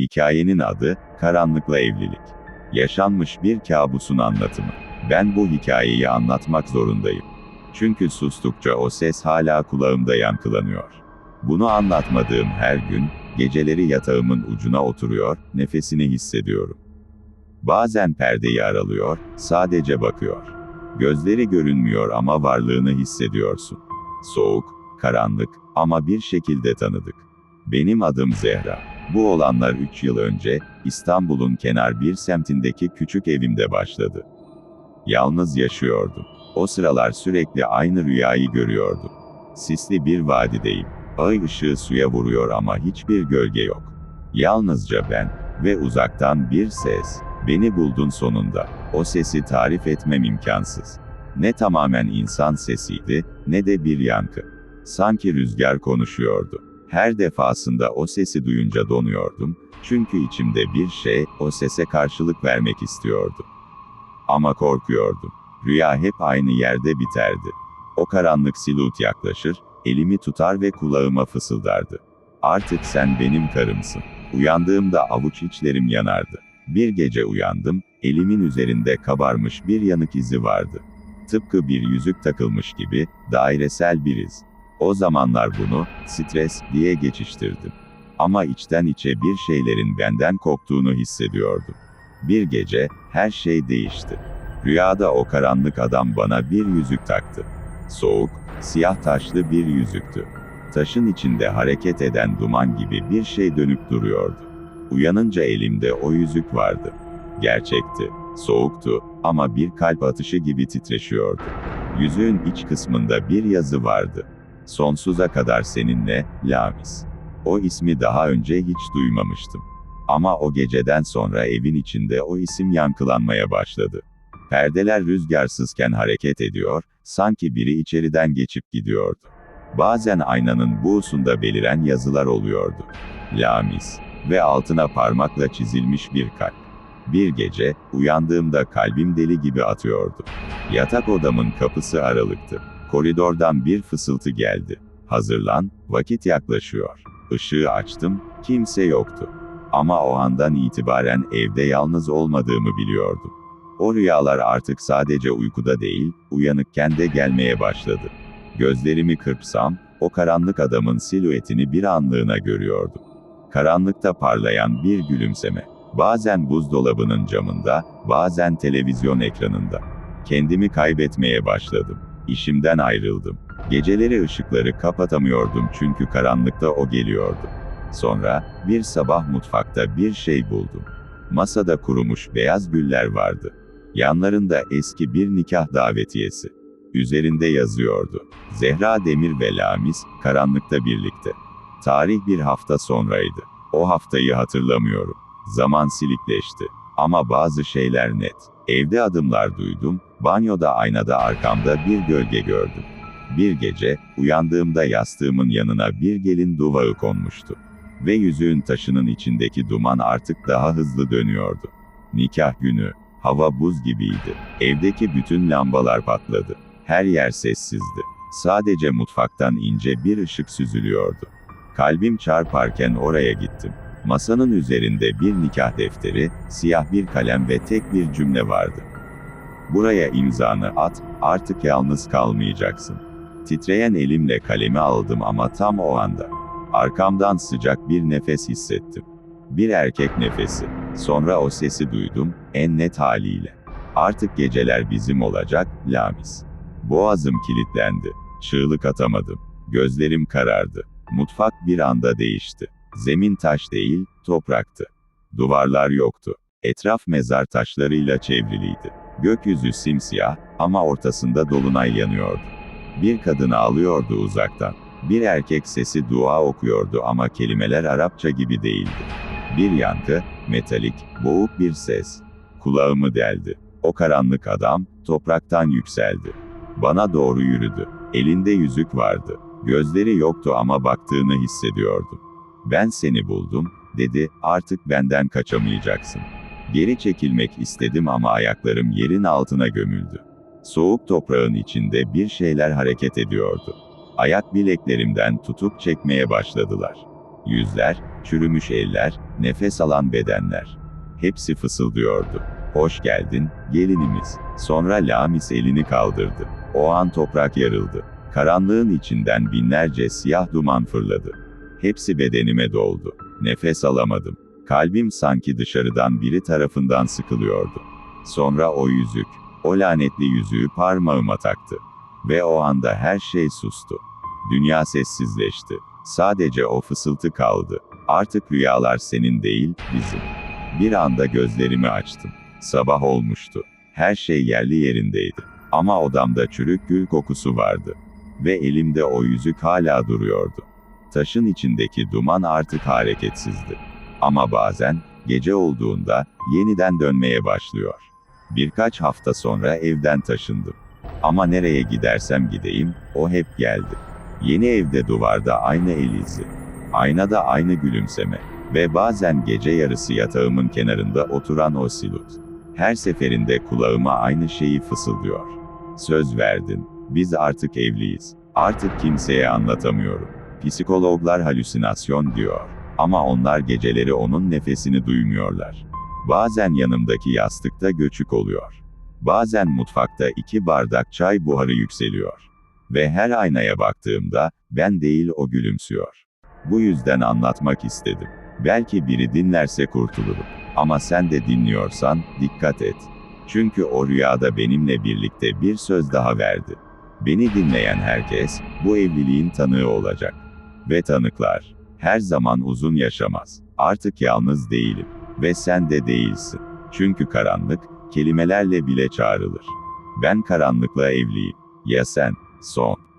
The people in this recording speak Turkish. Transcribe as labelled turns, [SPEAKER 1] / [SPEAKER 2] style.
[SPEAKER 1] Hikayenin adı, Karanlıkla Evlilik. Yaşanmış bir kabusun anlatımı. Ben bu hikayeyi anlatmak zorundayım. Çünkü sustukça o ses hala kulağımda yankılanıyor. Bunu anlatmadığım her gün, geceleri yatağımın ucuna oturuyor, nefesini hissediyorum. Bazen perdeyi aralıyor, sadece bakıyor. Gözleri görünmüyor ama varlığını hissediyorsun. Soğuk, karanlık ama bir şekilde tanıdık. Benim adım Zehra. Bu olanlar 3 yıl önce, İstanbul'un kenar bir semtindeki küçük evimde başladı. Yalnız yaşıyordum. O sıralar sürekli aynı rüyayı görüyordum. Sisli bir vadideyim. Ay ışığı suya vuruyor ama hiçbir gölge yok. Yalnızca ben ve uzaktan bir ses. Beni buldun sonunda. O sesi tarif etmem imkansız. Ne tamamen insan sesiydi, ne de bir yankı. Sanki rüzgar konuşuyordu. Her defasında o sesi duyunca donuyordum, çünkü içimde bir şey, o sese karşılık vermek istiyordu. Ama korkuyordum. Rüya hep aynı yerde biterdi. O karanlık silut yaklaşır, elimi tutar ve kulağıma fısıldardı. Artık sen benim karımsın. Uyandığımda avuç içlerim yanardı. Bir gece uyandım, elimin üzerinde kabarmış bir yanık izi vardı. Tıpkı bir yüzük takılmış gibi, dairesel bir iz. O zamanlar bunu, stres, diye geçiştirdim. Ama içten içe bir şeylerin benden koptuğunu hissediyordum. Bir gece, her şey değişti. Rüyada o karanlık adam bana bir yüzük taktı. Soğuk, siyah taşlı bir yüzüktü. Taşın içinde hareket eden duman gibi bir şey dönüp duruyordu. Uyanınca elimde o yüzük vardı. Gerçekti, soğuktu ama bir kalp atışı gibi titreşiyordu. Yüzüğün iç kısmında bir yazı vardı. Sonsuza kadar seninle, Lamis. O ismi daha önce hiç duymamıştım. Ama o geceden sonra evin içinde o isim yankılanmaya başladı. Perdeler rüzgarsızken hareket ediyor, sanki biri içeriden geçip gidiyordu. Bazen aynanın buğusunda beliren yazılar oluyordu. Lamis ve altına parmakla çizilmiş bir kalp. Bir gece, uyandığımda kalbim deli gibi atıyordu. Yatak odamın kapısı aralıktı. Koridordan bir fısıltı geldi. Hazırlan, vakit yaklaşıyor. Işığı açtım, kimse yoktu. Ama o andan itibaren evde yalnız olmadığımı biliyordum. O rüyalar artık sadece uykuda değil, uyanıkken de gelmeye başladı. Gözlerimi kırpsam, o karanlık adamın silüetini bir anlığına görüyordum. Karanlıkta parlayan bir gülümseme. Bazen buzdolabının camında, bazen televizyon ekranında. Kendimi kaybetmeye başladım. İşimden ayrıldım. Geceleri ışıkları kapatamıyordum çünkü karanlıkta o geliyordu. Sonra, bir sabah mutfakta bir şey buldum. Masada kurumuş beyaz güller vardı. Yanlarında eski bir nikah davetiyesi. Üzerinde yazıyordu. Zehra Demir ve Lamis, karanlıkta birlikte. Tarih bir hafta sonraydı. O haftayı hatırlamıyorum. Zaman silikleşti. Ama bazı şeyler net. Evde adımlar duydum, banyoda aynada arkamda bir gölge gördüm. Bir gece, uyandığımda yastığımın yanına bir gelin duvağı konmuştu. Ve yüzüğün taşının içindeki duman artık daha hızlı dönüyordu. Nikah günü, hava buz gibiydi. Evdeki bütün lambalar patladı. Her yer sessizdi. Sadece mutfaktan ince bir ışık süzülüyordu. Kalbim çarparken oraya gittim. Masanın üzerinde bir nikah defteri, siyah bir kalem ve tek bir cümle vardı. Buraya imzanı at, artık yalnız kalmayacaksın. Titreyen elimle kalemi aldım ama tam o anda. Arkamdan sıcak bir nefes hissettim. Bir erkek nefesi. Sonra o sesi duydum, en net haliyle. Artık geceler bizim olacak, Lamis. Boğazım kilitlendi. Çığlık atamadım. Gözlerim karardı. Mutfak bir anda değişti. Zemin taş değil, topraktı. Duvarlar yoktu. Etraf mezar taşlarıyla çevriliydi. Gökyüzü simsiyah ama ortasında dolunay yanıyordu. Bir kadın ağlıyordu uzaktan. Bir erkek sesi dua okuyordu ama kelimeler Arapça gibi değildi. Bir yankı, metalik, boğuk bir ses. Kulağımı deldi. O karanlık adam, topraktan yükseldi. Bana doğru yürüdü. Elinde yüzük vardı. Gözleri yoktu ama baktığını hissediyordum. Ben seni buldum, dedi, artık benden kaçamayacaksın. Geri çekilmek istedim ama ayaklarım yerin altına gömüldü. Soğuk toprağın içinde bir şeyler hareket ediyordu. Ayak bileklerimden tutup çekmeye başladılar. Yüzler, çürümüş eller, nefes alan bedenler. Hepsi fısıldıyordu. Hoş geldin, gelinimiz. Sonra Lamis elini kaldırdı. O an toprak yarıldı. Karanlığın içinden binlerce siyah duman fırladı. Hepsi bedenime doldu. Nefes alamadım. Kalbim sanki dışarıdan biri tarafından sıkılıyordu. Sonra o yüzük, o lanetli yüzüğü parmağıma taktı. Ve o anda her şey sustu. Dünya sessizleşti. Sadece o fısıltı kaldı. Artık rüyalar senin değil, bizim. Bir anda gözlerimi açtım. Sabah olmuştu. Her şey yerli yerindeydi. Ama odamda çürük gül kokusu vardı. Ve elimde o yüzük hala duruyordu. Taşın içindeki duman artık hareketsizdi. Ama bazen, gece olduğunda, yeniden dönmeye başlıyor. Birkaç hafta sonra evden taşındım. Ama nereye gidersem gideyim, o hep geldi. Yeni evde duvarda aynı el izi. Aynada aynı gülümseme. Ve bazen gece yarısı yatağımın kenarında oturan o silut. Her seferinde kulağıma aynı şeyi fısıldıyor. Söz verdin. Biz artık evliyiz. Artık kimseye anlatamıyorum. Psikologlar halüsinasyon diyor. Ama onlar geceleri onun nefesini duymuyorlar. Bazen yanımdaki yastıkta göçük oluyor. Bazen mutfakta iki bardak çay buharı yükseliyor. Ve her aynaya baktığımda, ben değil o gülümsüyor. Bu yüzden anlatmak istedim. Belki biri dinlerse kurtulurum. Ama sen de dinliyorsan, dikkat et. Çünkü o rüyada benimle birlikte bir söz daha verdi. Beni dinleyen herkes, bu evliliğin tanığı olacak. Ve tanıklar, her zaman uzun yaşamaz. Artık yalnız değilim. Ve sen de değilsin. Çünkü karanlık, kelimelerle bile çağrılır. Ben karanlıkla evliyim. Ya sen? Son.